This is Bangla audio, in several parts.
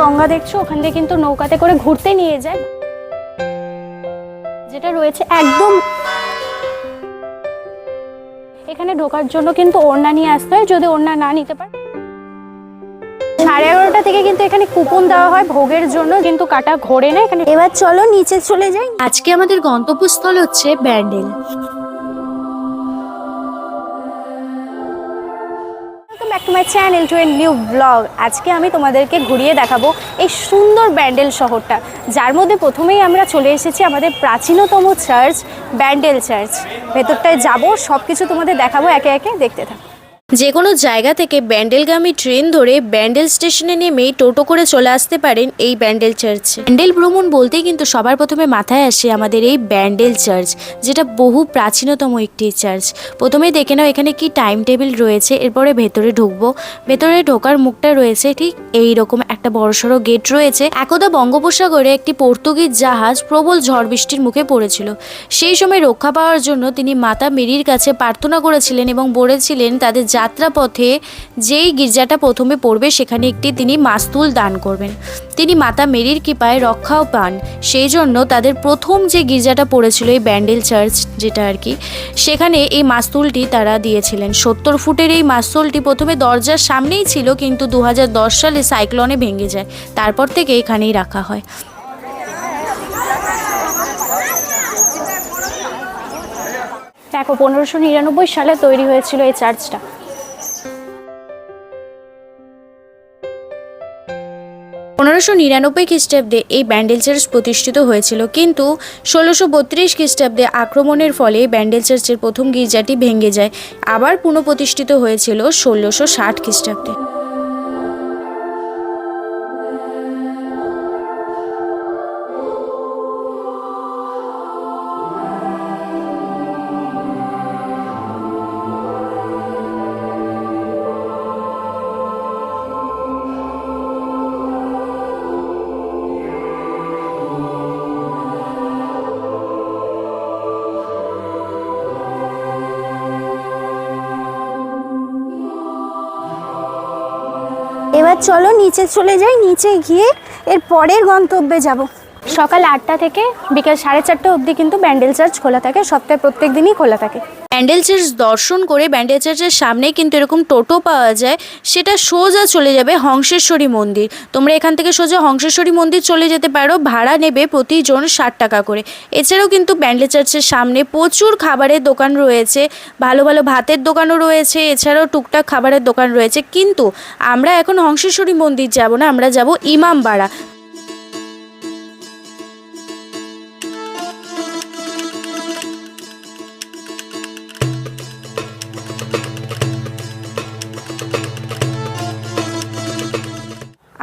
গঙ্গা দেখছ? ওখান দিয়ে কিন্তু নৌকাতে করে ঘুরতে নিয়ে যায়। যেটা রয়েছে একদম এখানে ঢোকার জন্য কিন্তু ওড়না নিয়ে আসতে হয়, যদি ওড়না না নিতে পারে সাড়ে এগারোটা থেকে কিন্তু এখানে কুপন দেওয়া হয় ভোগের জন্য, কিন্তু কাটা ঘোরে না এখানে। এবার চলো নিচে চলে যাই। আজকে আমাদের গন্তব্যস্থল হচ্ছে Bandel. My channel to a new blog. আজকে আমি তোমাদেরকে ঘুরিয়ে দেখাবো এই সুন্দর ব্যান্ডেল শহরটা। যার মধ্যে প্রথমেই আমরা চলে এসেছি আমাদের প্রাচীনতম চার্চ, ব্যান্ডেল চার্চ। ভেতরটায় যাব সব কিছু তোমাদের দেখাবো, একে একে দেখতে থাকো। যে কোনো জায়গা থেকে ব্যান্ডেলগামী ট্রেন ধরে ব্যান্ডেল স্টেশনে নেমে টোটো করে চলে আসতে পারেন এই ব্যান্ডেল চার্চে। ব্যান্ডেল ভ্রমণ বলতেই কিন্তু সবার প্রথমে মাথায় আসে আমাদের এই ব্যান্ডেল চার্চ, যেটা বহু প্রাচীনতম একটি চার্চ। প্রথমেই দেখে নাও এখানে কি টাইম টেবিল রয়েছে, এরপরে ভেতরে ঢুকবো। ভেতরে ঢোকার মুখটা রয়েছে ঠিক এই রকম একটা বড়সড় গেট রয়েছে। একদা বঙ্গোপসাগরে একটি পর্তুগিজ জাহাজ প্রবল ঝড় বৃষ্টির মুখে পড়েছিল। সেই সময় রক্ষা পাওয়ার জন্য তিনি মাতা মেরির কাছে প্রার্থনা করেছিলেন এবং বলেছিলেন, তাদের যাত্রাপথে যেই গির্জাটা প্রথমে পড়বে, সেখানে একটি তিনি মাস্তুল দান করবেন। তিনি মাতা মেরির কৃপায় রক্ষাও পান। সেই জন্য তাদের প্রথম যে গির্জাটা পড়েছিল, এই ব্যান্ডেল চার্চ যেটা আর কি, সেখানে এই মাস্তুলটি তারা দিয়েছিলেন। সত্তর ফুটের এই মাস্তুলটি প্রথমে দরজার সামনেই ছিল, কিন্তু দু হাজার দশ সালে সাইক্লনে ভেঙে যায়। তারপর থেকে এখানেই রাখা হয়। দেখো, পনেরোশো নিরানব্বই সালে তৈরি হয়েছিল এই চার্চটা। পনেরোশো নিরানব্বই খ্রিস্টাব্দে এই ব্যান্ডেল চার্চ প্রতিষ্ঠিত হয়েছিল, কিন্তু ষোলোশো বত্রিশ খ্রিস্টাব্দে আক্রমণের ফলে ব্যান্ডেল চার্চের প্রথম গির্জাটি ভেঙে যায়, আবার পুনঃপ্রতিষ্ঠিত হয়েছিল ষোলোশো ষাট খ্রিস্টাব্দে। এবার চলো নিচে চলে যাই নিচে গিয়ে এর পরের গন্তব্যে যাব। সকাল আটটা থেকে বিকেল সাড়ে চারটে অবধি কিন্তু ব্যান্ডেল চার্চ খোলা থাকে, সপ্তাহে প্রত্যেক দিনই খোলা থাকে। ব্যান্ডেল চার্চ দর্শন করে ব্যান্ডেল চার্চের সামনে কিন্তু এরকম টোটো পাওয়া যায়, সেটা সোজা চলে যাবে হংসেশ্বরী মন্দির। তোমরা এখান থেকে সোজা হংসেশ্বরী মন্দির চলে যেতে পারো, ভাড়া নেবে প্রতিজন ষাট টাকা করে। এছাড়াও কিন্তু ব্যান্ডেল চার্চের সামনে প্রচুর খাবারের দোকান রয়েছে, ভালো ভালো ভাতের দোকানও রয়েছে, এছাড়াও টুকটাক খাবারের দোকান রয়েছে। কিন্তু আমরা এখন হংসেশ্বরী মন্দির যাব না, আমরা যাব ইমামবাড়া।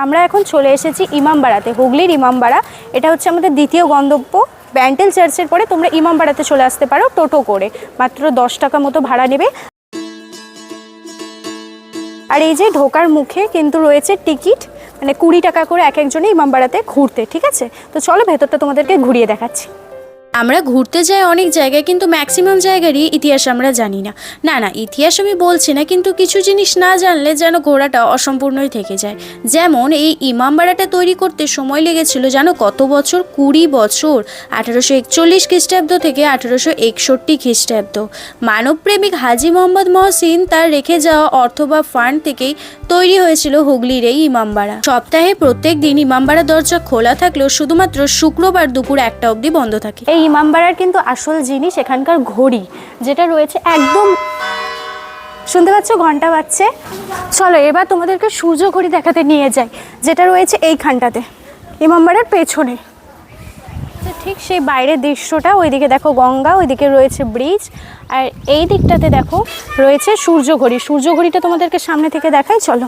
আমরা এখন চলে এসেছি ইমামবাড়াতে, হুগলির ইমামবাড়া। এটা হচ্ছে আমাদের দ্বিতীয় গন্তব্য। ব্যান্ডেল চার্চের পরে তোমরা ইমামবাড়াতে চলে আসতে পারো টোটো করে। মাত্র দশ টাকা মতো ভাড়া নেবে। আর এই যে ঢোকার মুখে কিন্তু রয়েছে টিকিট মানে কুড়ি টাকা করে এক একজনে ইমামবাড়াতে ঘুরতে, ঠিক আছে? তো চলো ভেতরটা তোমাদেরকে ঘুরিয়ে দেখাচ্ছি। আমরা ঘুরতে যাই অনেক জায়গায়, কিন্তু ম্যাক্সিমাম জায়গারই ইতিহাস আমরা জানি না। না না, ইতিহাস আমি বলছি না, কিন্তু কিছু জিনিস না জানলে যেন ঘোরাটা অসম্পূর্ণই থেকে যায়। যেমন এই ইমামবাড়াটা তৈরি করতে সময় লেগেছিল জানো কত বছর? কুড়ি বছর, আঠারোশো একচল্লিশ খ্রিস্টাব্দ থেকে আঠারোশো একষট্টি খ্রিস্টাব্দ। মানবপ্রেমিক হাজি মোহাম্মদ মহসিন তার রেখে যাওয়া অর্থ বা ফান্ড থেকেই তৈরি হয়েছিল হুগলির এই ইমামবাড়া। সপ্তাহে প্রত্যেক দিন ইমামবাড়া দরজা খোলা থাকলেও শুধুমাত্র শুক্রবার দুপুর একটা অবধি বন্ধ থাকে। এই ইমামবাড়ার কিন্তু আসল জিনিস এখানকার ঘড়ি, যেটা রয়েছে একদম শুনতে পাচ্ছ? ঘণ্টা বাজছে। চলো, এবার তোমাদেরকে সূর্য ঘড়ি দেখাতে নিয়ে যাই, যেটা রয়েছে এইখানটাতে, ইমামবাড়ার পেছনে। ঠিক সেই বাইরের দৃশ্যটা, ওইদিকে দেখো গঙ্গা, ওইদিকে রয়েছে ব্রিজ, আর এই দিকটাতে দেখো রয়েছে সূর্য ঘড়ি। সূর্য ঘড়িটা তোমাদেরকে সামনে থেকে দেখাই, চলো।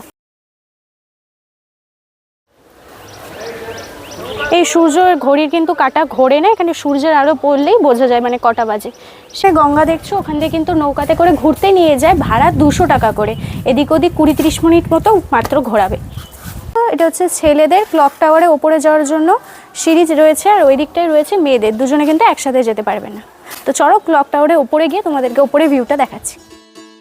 এই সূর্যের ঘড়ির কিন্তু কাটা ঘোরে না, এখানে সূর্যের আলো পড়লেই বোঝা যায় মানে কটা বাজে। সে গঙ্গা দেখছ, ওখান থেকে কিন্তু নৌকাতে করে ঘুরতে নিয়ে যায়, ভাড়া দুশো টাকা করে। এদিক ওদিক কুড়ি তিরিশ মিনিট মতো মাত্র ঘোরাবে। এটা হচ্ছে ছেলেদের ক্লক টাওয়ারে ওপরে যাওয়ার জন্য সিরিজ রয়েছে আর ওই দিকটায় রয়েছে মেয়েদের। দুজনে কিন্তু একসাথে যেতে পারবে না। তো চলো ক্লক টাওয়ারে ওপরে গিয়ে তোমাদেরকে ওপরে ভিউটা দেখাচ্ছি।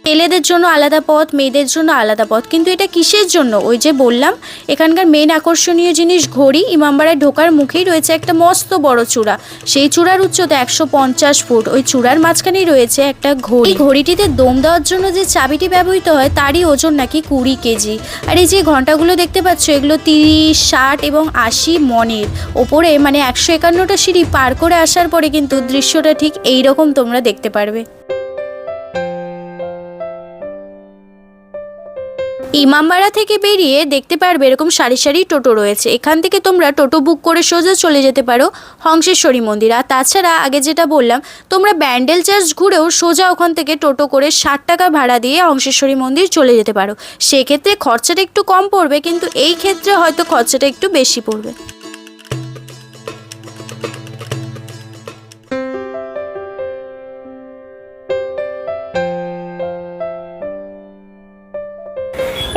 ছেলেদের জন্য আলাদা পথ, মেয়েদের জন্য আলাদা পথ। কিন্তু এটা কিসের জন্য? ওই যে বললাম, এখানকার মেন আকর্ষণীয় জিনিস ঘড়ি, ইমামবাড়ায় ঢোকার মুখেই রয়েছে একটা মস্ত বড় চূড়া। সেই চূড়ার উচ্চতা একশো পঞ্চাশ ফুট। ওই চূড়ার মাঝখানেই রয়েছে একটা ঘড়ি। ঘড়িটিতে দম দেওয়ার জন্য যে চাবিটি ব্যবহৃত হয়, তারই ওজন নাকি কুড়ি কেজি। আর এই যে ঘন্টাগুলো দেখতে পাচ্ছ, এগুলো তিরিশ, ষাট এবং আশি মনের। ওপরে মানে একশো একান্নটা সিঁড়ি পার করে আসার পরে কিন্তু দৃশ্যটা ঠিক এই রকম তোমরা দেখতে পারবে। ইমামবাড়া থেকে বেরিয়ে দেখতে পারবে এরকম সারি সারি টোটো রয়েছে। এখান থেকে তোমরা টোটো বুক করে সোজা চলে যেতে পারো হংসেশ্বরী মন্দির। আর তাছাড়া আগে যেটা বললাম, তোমরা ব্যান্ডেল চার্জ ঘুরেও সোজা ওখান থেকে টোটো করে ষাট টাকা ভাড়া দিয়ে হংসেশ্বরী মন্দির চলে যেতে পারো। সেক্ষেত্রে খরচাটা একটু কম পড়বে, কিন্তু এই ক্ষেত্রে হয়তো খরচাটা একটু বেশি পড়বে।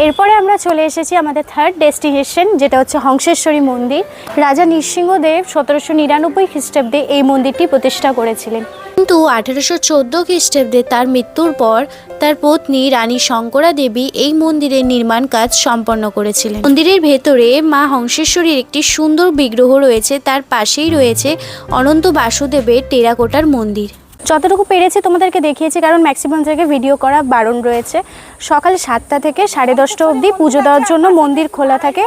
এরপরে আমরা চলে এসেছি আমাদের থার্ড ডেস্টিনেশন যেটা হচ্ছে হংসেশ্বরী মন্দির। রাজা নৃসিংহদেব সতেরোশো নিরানব্বই খ্রিস্টাব্দে এই মন্দিরটি প্রতিষ্ঠা করেছিলেন। কিন্তু আঠেরোশো চোদ্দ খ্রিস্টাব্দে তার মৃত্যুর পর তার পত্নী রানী শঙ্করা দেবী এই মন্দিরের নির্মাণ কাজ সম্পন্ন করেছিলেন। মন্দিরের ভেতরে মা হংসেশ্বরীর একটি সুন্দর বিগ্রহ রয়েছে, তার পাশেই রয়েছে অনন্ত বাসুদেবের টেরাকোটার মন্দির। যতটুকু পেরেছি তোমাদেরকে দেখিয়েছি, কারণ ম্যাক্সিমাম জায়গায় ভিডিও করা বারণ রয়েছে। সকাল সাতটা থেকে সাড়ে দশটা অবধি পুজো দেওয়ার জন্য মন্দির খোলা থাকে।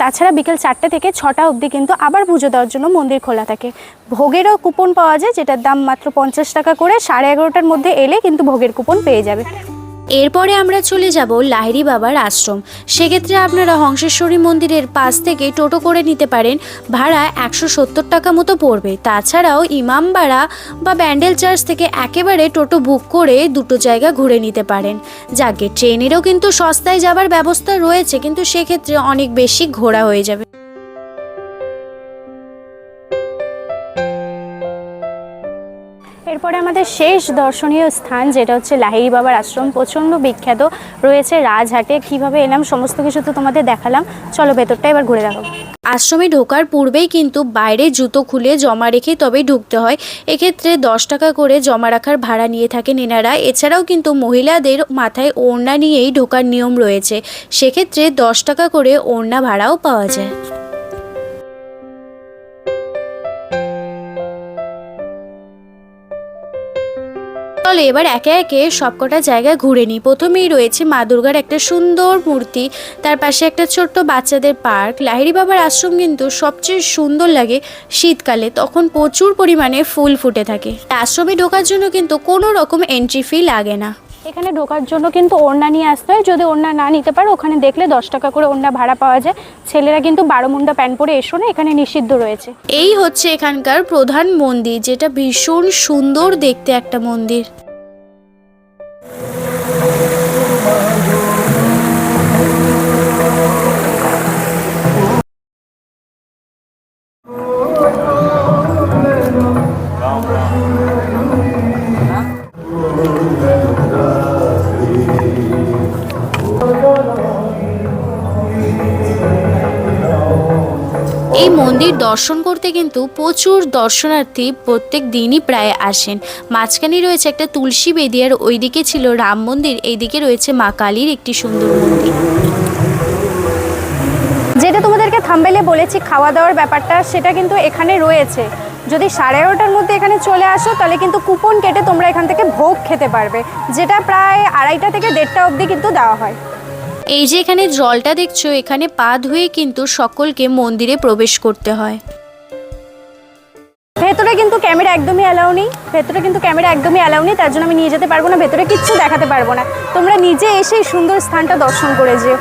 তাছাড়া বিকেল চারটে থেকে ছটা অবধি কিন্তু আবার পুজো দেওয়ার জন্য মন্দির খোলা থাকে। ভোগেরও কুপন পাওয়া যায়, যেটার দাম মাত্র পঞ্চাশ টাকা করে, সাড়ে এগারোটার মধ্যে এলে কিন্তু ভোগের কুপন পেয়ে যাবে। এরপরে আমরা চলে যাব লাহিড়ি বাবার আশ্রম। সেক্ষেত্রে আপনারা হংসেশ্বরী মন্দিরের পাশ থেকে টোটো করে নিতে পারেন। ভাড়া একশো সত্তর টাকা মতো পড়বে। তাছাড়াও ইমামবাড়া বা ব্যান্ডেল চার্চ থেকে একেবারে টোটো বুক করে দুটো জায়গা ঘুরে নিতে পারেন। যাকে ট্রেনেরও কিন্তু সস্তায় যাবার ব্যবস্থা রয়েছে, কিন্তু সেক্ষেত্রে অনেক বেশি ঘোরা হয়ে যাবে। এরপরে আমাদের শেষ দর্শনীয় স্থান, যেটা হচ্ছে লাহিড়ি বাবার আশ্রম, প্রচণ্ড বিখ্যাত। রয়েছে রাজহাটে। কীভাবে এলাম, সমস্ত কিছু তো তোমাদের দেখালাম। চলো ভেতরটা এবার ঘুরে দেখাবো আশ্রমে ঢোকার পূর্বেই কিন্তু বাইরে জুতো খুলে জমা রেখে তবেই ঢুকতে হয়। এক্ষেত্রে দশ টাকা করে জমা রাখার ভাড়া নিয়ে থাকেন এনারা। এছাড়াও কিন্তু মহিলাদের মাথায় ওড়না নিয়েই ঢোকার নিয়ম রয়েছে। সেক্ষেত্রে দশ টাকা করে ওড়না ভাড়াও পাওয়া যায়। চলো এবার একে একে সবকটা জায়গা ঘুরে নিই। প্রথমেই রয়েছে মা দুর্গার একটা সুন্দর মূর্তি তার পাশে একটা ছোট্ট বাচ্চাদের পার্ক। লাহিড়ি বাবার আশ্রম কিন্তু সবচেয়ে সুন্দর লাগে শীতকালে তখন প্রচুর পরিমাণে ফুল ফুটে থাকে। আশ্রমে ঢোকার জন্য কিন্তু কোনো রকম এন্ট্রি ফি লাগে না। এখানে ঢোকার জন্য কিন্তু ওড়না নিয়ে আসতে হয়। যদি ওড়না না নিতে পারো ওখানে দেখলে দশ টাকা করে ওড়না ভাড়া পাওয়া যায়। ছেলেরা কিন্তু বারো মুন্ডা প্যান্ট পরে এসো না এখানে নিষিদ্ধ রয়েছে। এই হচ্ছে এখানকার প্রধান মন্দির যেটা ভীষণ সুন্দর দেখতে একটা মন্দির। দর্শন করতে কিন্তু প্রচুর দর্শনার্থী প্রত্যেক দিনই প্রায় আসেন। মাঝখানে রয়েছে একটা তুলসী বেদি আর ওইদিকে ছিল রাম মন্দির, এইদিকে রয়েছে মা কালীর একটি সুন্দর মন্দির। যেটা তোমাদেরকে থাম্বেলে বলেছি খাওয়া দাওয়ার ব্যাপারটা, সেটা কিন্তু এখানে রয়েছে। যদি সাড়ে এগারোটার মধ্যে এখানে চলে আসো, তাহলে কিন্তু কুপন কেটে তোমরা এখান থেকে ভোগ খেতে পারবে, যেটা প্রায় আড়াইটা থেকে দেড়টা অবধি কিন্তু দেওয়া হয়। এই যে এখানে জলটা দেখছ, এখানে পা ধুয়ে কিন্তু সকলকে মন্দিরে প্রবেশ করতে হয়। ভেতরে কিন্তু ক্যামেরা একদমই অ্যালাউ নেই। ভেতরে কিন্তু ক্যামেরা একদমই অ্যালাউ নেই, তার জন্য আমি নিয়ে যেতে পারব না, ভেতরে কিচ্ছু দেখাতে পারব না। তোমরা নিজে এসে সুন্দর স্থানটা দর্শন করে যেও।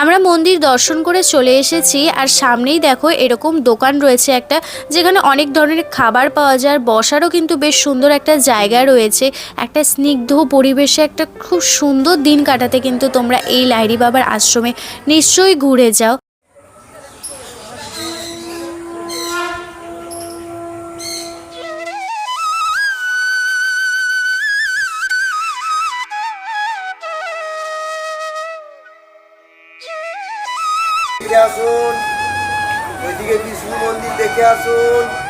আমরা মন্দির দর্শন করে চলে এসেছি আর সামনেই দেখো এরকম দোকান রয়েছে একটা, যেখানে অনেক ধরনের খাবার পাওয়া যায় আর বসারও কিন্তু বেশ সুন্দর একটা জায়গা রয়েছে। একটা স্নিগ্ধ পরিবেশে একটা খুব সুন্দর দিন কাটাতে কিন্তু তোমরা এই লাইরি বাবার আশ্রমে নিশ্চয়ই ঘুরে যাও। আসুন। ওইদিকে বিষ্ণু মন্দির দেখে আসুন।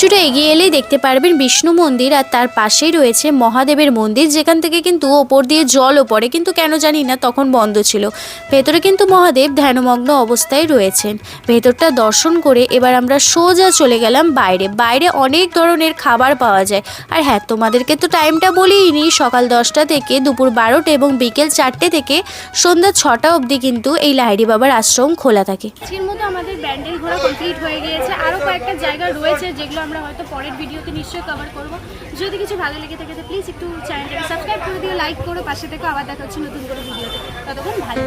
কিছুটা এগিয়ে এলেই দেখতে পারবেন বিষ্ণু মন্দির আর তার পাশেই রয়েছে মহাদেবের মন্দির, যেখান থেকে কিন্তু ওপর দিয়ে জলও পড়ে, কিন্তু কেন জানি না, তখন বন্ধ ছিল। ভেতরে কিন্তু মহাদেব ধ্যানমগ্ন অবস্থায় রয়েছেন। ভেতরটা দর্শন করে এবার আমরা সোজা চলে গেলাম বাইরে। বাইরে অনেক ধরনের খাবার পাওয়া যায়। আর হ্যাঁ তোমাদেরকে তো টাইমটা বলিনি সকাল দশটা থেকে দুপুর বারোটা এবং বিকেল চারটে থেকে সন্ধ্যা ছটা অবধি কিন্তু এই লাহিড়ি বাবার আশ্রম খোলা থাকে। আমাদের ব্যান্ডেল ঘোরা কমপ্লিট হয়ে গিয়েছে। আরও কয়েকটা জায়গা রয়েছে যেগুলো আমরা হয়তো পরের ভিডিওতে নিশ্চয়ই কভার করব যদি কিছু ভালো লেগে থাকে প্লিজ একটু চ্যানেলটাকে সাবস্ক্রাইব করে দিও লাইক করো, পাশে থেকে আবার দেখা হচ্ছে নতুন করে ভিডিওতে ততক্ষণ ভালো।